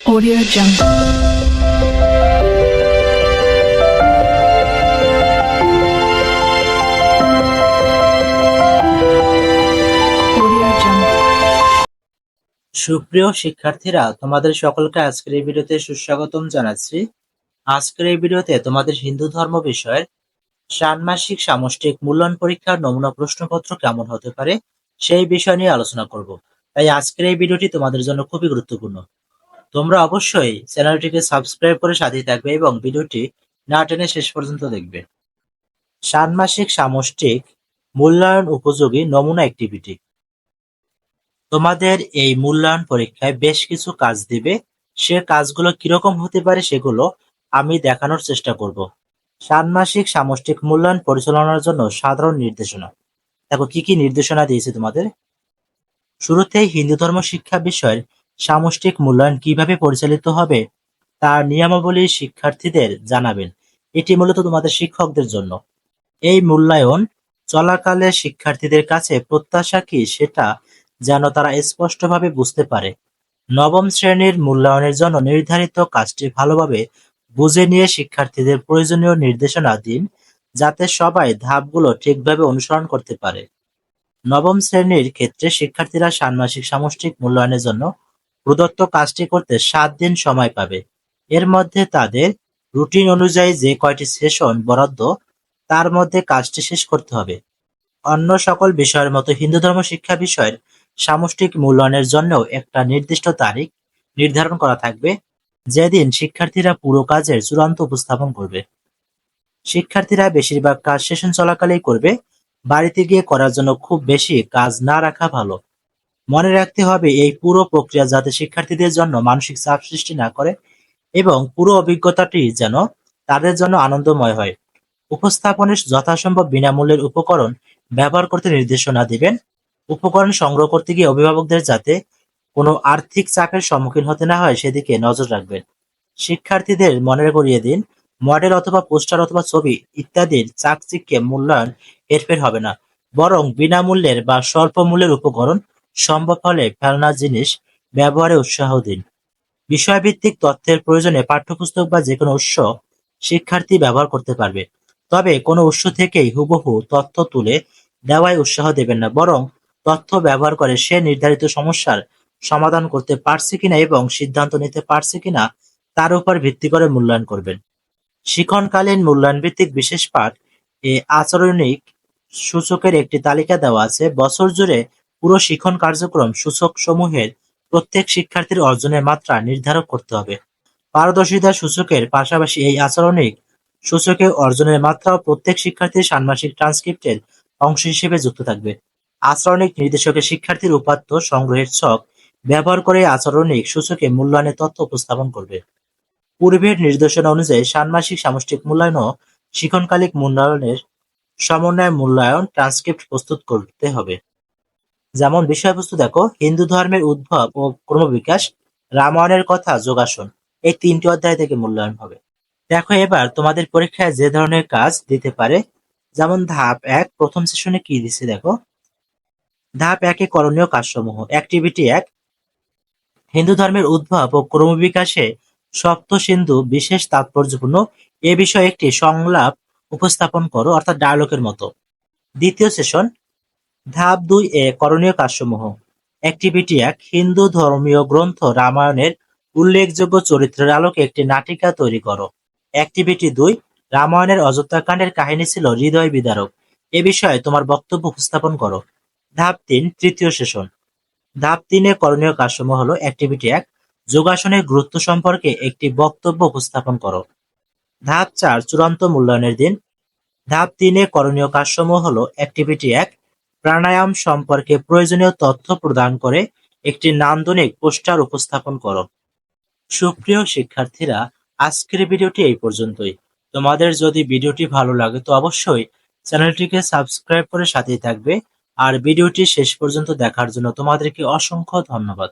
Audio Jungle. সুপ্রিয় শিক্ষার্থীরা, তোমাদের সকলকে আজকের এই ভিডিওতে সুস্বাগতম জানাচ্ছি। আজকের এই ভিডিওতে তোমাদের হিন্দু ধর্ম বিষয়ের ষান্মাসিক সামষ্টিক মূল্যায়ন পরীক্ষার নমুনা প্রশ্নপত্র কেমন হতে পারে সেই বিষয় নিয়ে আলোচনা করব। তাই আজকের এই ভিডিওটি তোমাদের জন্য খুবই গুরুত্বপূর্ণ। তোমরা অবশ্যই চ্যানেলটিকে সাবস্ক্রাইব করে সাথেই থাকবে এবং ভিডিওটি না টেনে শেষ পর্যন্ত দেখবে। ষান্মাসিক সামষ্টিক মূল্যায়ন উপযোগী নমুনা অ্যাক্টিভিটি তোমাদের এই মূল্যায়ন পরীক্ষায় বেশ কিছু কাজ দিবে। সে কাজগুলো কীরকম হতে পারে সেগুলো আমি দেখানোর চেষ্টা করব। ষান্মাসিক সামষ্টিক মূল্যায়ন পরিচালনার জন্য সাধারণ নির্দেশনা। দেখো, কি কি নির্দেশনা দিয়েছে তোমাদের? শুরুতেই হিন্দু ধর্ম শিক্ষা বিষয়ের সামষ্টিক মূল্যায়ন কীভাবে পরিচালিত হবে, তার নিয়মাবলী শিক্ষার্থীদের জানাবেন। এটি মূলত তোমাদের শিক্ষকদের জন্য। এই মূল্যায়ন চলাকালে শিক্ষার্থীদের কাছে প্রত্যাশা কি সেটা যেন তারা স্পষ্টভাবে বুঝতে পারে। নবম শ্রেণির মূল্যায়নের জন্য নির্ধারিত কাজটি ভালোভাবে বুঝে নিয়ে শিক্ষার্থীদের প্রয়োজনীয় নির্দেশনা দিন, যাতে সবাই ধাপগুলো ঠিকভাবে অনুসরণ করতে পারে। নবম শ্রেণির ক্ষেত্রে শিক্ষার্থীরা ষান্মাসিক সামষ্টিক মূল্যায়নের জন্য প্রদত্ত কাজটি করতে সাত দিন সময় পাবে। এর মধ্যে তাদের রুটিন অনুযায়ী যে কয়টি সেশন বরাদ্দ, তার মধ্যে কাজটি শেষ করতে হবে। অন্য সকল বিষয়ের মতো হিন্দু ধর্ম শিক্ষা বিষয়ের সামষ্টিক মূল্যায়নের জন্যও একটা নির্দিষ্ট তারিখ নির্ধারণ করা থাকবে, যেদিন শিক্ষার্থীরা পুরো কাজের চূড়ান্ত উপস্থাপন করবে। শিক্ষার্থীরা বেশিরভাগ কাজ সেশন চলাকালেই করবে, বাড়িতে গিয়ে করার জন্য খুব বেশি কাজ না রাখা ভালো। মনে রাখতে হবে, এই পুরো প্রক্রিয়া যাতে শিক্ষার্থীদের জন্য মানসিক চাপ সৃষ্টি না করে এবং পুরো অভিজ্ঞতাটি যেন তাদের জন্য আনন্দময় হয়। উপস্থাপনের যথাসম্ভব বিনামূল্যের উপকরণ ব্যবহার করতে নির্দেশনা দিবেন। উপকরণ সংগ্রহ করতে গিয়ে অভিভাবকদের যাতে কোনো আর্থিক চাপের সম্মুখীন হতে না হয়, সেদিকে নজর রাখবেন। শিক্ষার্থীদের মনে করিয়ে দিন, মডেল অথবা পোস্টার অথবা ছবি ইত্যাদির চাকচিক্যে মূল্যায়ন হেরফের হবে না, বরং বিনামূল্যের বা স্বল্প মূল্যের উপকরণ সম্ভব হলে ফেলনা জিনিস ব্যবহারে উৎসাহ দিন। বিষয়ভিত্তিক তথ্যের প্রয়োজনে পাঠ্যপুস্তক বা যে কোনো উৎস শিক্ষার্থী ব্যবহার করতে পারবে। তবে কোনো উৎস থেকেই হুবহু তথ্য তুলে দেওয়ায় উৎসাহ দেবেন না, বরং তথ্য ব্যবহার করে সে নির্ধারিত সমস্যার সমাধান করতে পারছে কিনা এবং সিদ্ধান্ত নিতে পারছে কিনা তার উপর ভিত্তি করে মূল্যায়ন করবেন। শিক্ষণকালীন মূল্যায়ন ভিত্তিক বিশেষ পাঠ এ আচরণিক সূচকের একটি তালিকা দেওয়া আছে। বছর জুড়ে পুরো শিক্ষণ কার্যক্রম সূচক সমূহের প্রত্যেক শিক্ষার্থীর অর্জনের মাত্রা নির্ধারণ করতে হবে। পারদর্শিতা সূচকের পাশাপাশি এই আচরণিক সূচকে অর্জনের মাত্রাও প্রত্যেক শিক্ষার্থীর ষান্মাসিক ট্রান্সক্রিপ্টের অংশ হিসেবে যুক্ত থাকবে। আচরণিক নির্দেশকের শিক্ষার্থীর উপাত্ত সংগ্রহের ছক ব্যবহার করে আচরণিক সূচকে মূল্যায়নের তথ্য উপস্থাপন করবে। পূর্বের নির্দেশনা অনুযায়ী ষান্মাসিক সামষ্টিক মূল্যায়ন ও শিক্ষণকালিক মূল্যায়নের সমন্বয় মূল্যায়ন ট্রান্সক্রিপ্ট প্রস্তুত করতে হবে। যেমন বিষয়বস্তু দেখো, হিন্দু ধর্মের উদ্ভব ও ক্রমবিকাশ, রামায়ণের কথা যোগাসন, এই তিনটি অধ্যায় থেকে মূল্যায়ন হবে। দেখো এবার তোমাদের পরীক্ষায় যে ধরনের কাজ দিতে পারে, যেমন ধাপ এক, প্রথম সেশনে কি দিছে দেখো? ধাপ একে করণীয় কাজসমূহ। অ্যাক্টিভিটি এক, হিন্দু ধর্মের উদ্ভব ও ক্রমবিকাশে সপ্ত সিন্ধু বিশেষ তাৎপর্যপূর্ণ, এ বিষয়ে একটি সংলাপ উপস্থাপন করো, অর্থাৎ ডায়ালগের মতো। দ্বিতীয় সেশন ধাপ দুই এ করণীয় কাজসমূহ। অ্যাক্টিভিটি এক, হিন্দু ধর্মীয় গ্রন্থ রামায়ণের উল্লেখযোগ্য চরিত্রের আলোকে একটি নাটিকা তৈরি করো। অ্যাক্টিভিটি দুই, রামায়ণের অযোধ্যাকাণ্ডের কাহিনী ছিল হৃদয় বিদারক। এ বিষয়ে তোমার বক্তব্য উপস্থাপন করো। ধাপ তিন, তৃতীয় সেশন। ধাপ তিনে করণীয় কাজসমূহ হলো অ্যাক্টিভিটি এক, যোগাসনের গুরুত্ব সম্পর্কে একটি বক্তব্য উপস্থাপন করো। ধাপ চার, চূড়ান্ত মূল্যায়নের দিন। ধাপ তিনে করণীয় কাজসমূহ হলো অ্যাক্টিভিটি এক প্রাণায়াম সম্পর্কে প্রয়োজনীয় তথ্য প্রদান করে একটি নান্দনিক পোস্টার উপস্থাপন করো। সুপ্রিয় শিক্ষার্থীরা, আজকের ভিডিওটি এই পর্যন্তই। তোমাদের যদি ভিডিওটি ভালো লাগে তো অবশ্যই চ্যানেলটিকে সাবস্ক্রাইব করে সাথেই থাকবে। আর ভিডিওটি শেষ পর্যন্ত দেখার জন্য তোমাদেরকে অসংখ্য ধন্যবাদ।